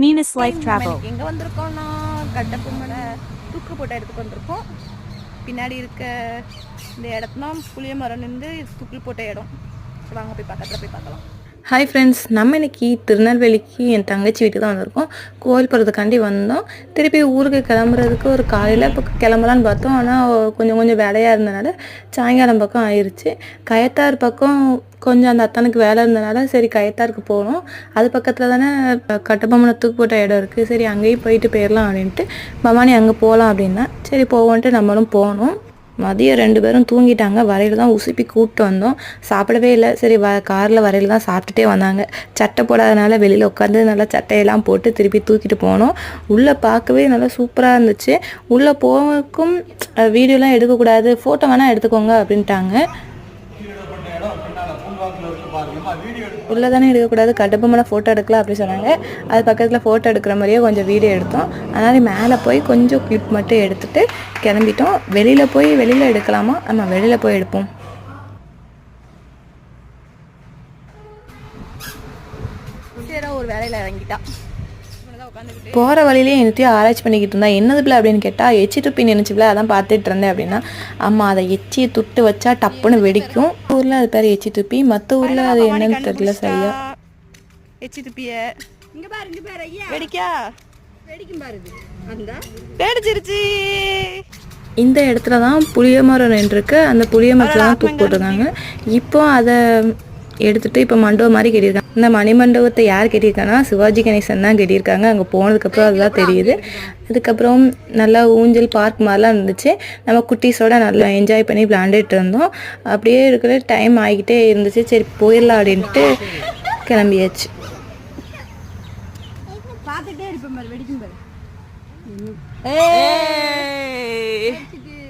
Life Travel. இன்னைக்கு எங்க வந்திருக்கோம்னா கட்டபொம்மனை தூக்கு போட்ட இடத்துக்கு வந்திருக்கோம். பின்னாடி இருக்க இந்த இடத்துல புளிய மரம் நின்று தூக்கு போட்ட இடம். வாங்க போய் பக்கத்துல போய் பார்க்கலாம். ஹாய் ஃப்ரெண்ட்ஸ் நம்ம இன்னைக்கு திருநெல்வேலிக்கு என் தங்கச்சி வீட்டுக்கு தான் வந்திருக்கோம். கோயில் போகிறதுக்காண்டி வந்தோம். திருப்பி ஊருக்கு கிளம்புறதுக்கு ஒரு காலையில் இப்போ கிளம்பலான்னு பார்த்தோம். ஆனால் கொஞ்சம் கொஞ்சம் வேலையாக இருந்தனால சாயங்காலம் பக்கம் ஆயிடுச்சு கயத்தார் பக்கம் கொஞ்சம் அந்த அத்தனுக்கு வேலை இருந்தனால சரி கயத்தாருக்கு போகணும் அது பக்கத்தில் தானே கட்டபொம்மனை தூக்கு போட்ட இடம் இருக்குது சரி அங்கேயும் போயிட்டு போயிடலாம் அப்படின்ட்டு பவானி அங்கே போகலாம் அப்படின்னா சரி போவோன்ட்டு நம்மளும் போனோம். மதியம் ரெண்டு பேரும் தூங்கிட்டாங்க. வரையில் தான் உசுப்பி கூப்பிட்டு வந்தோம். சாப்பிடவே இல்லை. சரி வ காரில் வரையில் தான் சாப்பிட்டுட்டே வந்தாங்க. சட்டை போடாதனால வெளியில் உட்காந்து நல்லா சட்டையெல்லாம் போட்டு திருப்பி தூக்கிட்டு போனோம். உள்ளே பார்க்கவே நல்லா சூப்பராக இருந்துச்சு. உள்ளே போகும் வீடியோலாம் எடுக்கக்கூடாது. ஃபோட்டோ வேணால் எடுத்துக்கோங்க அப்படின்ட்டாங்க. உள்ளே தானே எடுக்கக்கூடாது கட்டபொம்மனை ஃபோட்டோ எடுக்கலாம் அப்படி சொன்னாங்க. அது பக்கத்தில் ஃபோட்டோ எடுக்கிற மாதிரியே கொஞ்சம் வீடியோ எடுத்தோம். அதனால் மேலே போய் கொஞ்சம் கிளிப் மட்டும் எடுத்துட்டு கிளம்பிட்டோம். வெளியில் போய் வெளியில் எடுக்கலாமா? ஆமாம் வெளியில் போய் எடுப்போம். ஒரு வேலையில இறங்கிட்டா. இவனதான் உட்காந்துக்கிட்டு போகிற வழியிலே என்னத்தையும் ஆராய்ச்சி பண்ணிக்கிட்டு இருந்தா என்னது பிள்ளை அப்படின்னு கேட்டால் எச்சி துப்பி நினைச்சுல அதான் பார்த்துட்டு இருந்தேன் அப்படின்னா அம்மா அதை எச்சியை துட்டு வச்சா டப்புன்னு வெடிக்கும். ஊரில் அது பேர் எச்சி துப்பி மற்ற ஊரில் அது என்னன்னு தெரியல சரியா. எச்சி துப்பிய. இங்க பாரு இங்க பாரு ஐயா. வெடிக்கா? வெடிக்கும் பாரு இது. அந்த? வெடிச்சிருச்சு. இந்த இடத்துல தான் புளிய மரம் நின்றுருக்கு. அந்த புளிய மரத்தில் தான் தூக்கு போட்டிருக்காங்க. இப்போ அதை எடுத்துட்டு இப்போ மண்டபம் மாதிரி கட்டியிருக்காங்க. இந்த மணிமண்டபத்தை யார் கட்டியிருக்காங்கன்னா சிவாஜி கணேசன் தான் கட்டியிருக்காங்க. அங்கே போனதுக்கப்புறம் அதுதான் தெரியுது. அதுக்கப்புறம் நல்லா ஊஞ்சல் பார்க் மாதிரிலாம் இருந்துச்சு. நம்ம குட்டீஸோட நல்லா என்ஜாய் பண்ணி விளாண்டுட்டு இருந்தோம். அப்படியே இருக்கிற டைம் ஆகிக்கிட்டே இருந்துச்சு. சரி போயிடலாம் அப்படின்ட்டு கிளம்பியாச்சு. பாத்துட்டே இருப்பேன் பாரு வெடிக்கும் பாரு.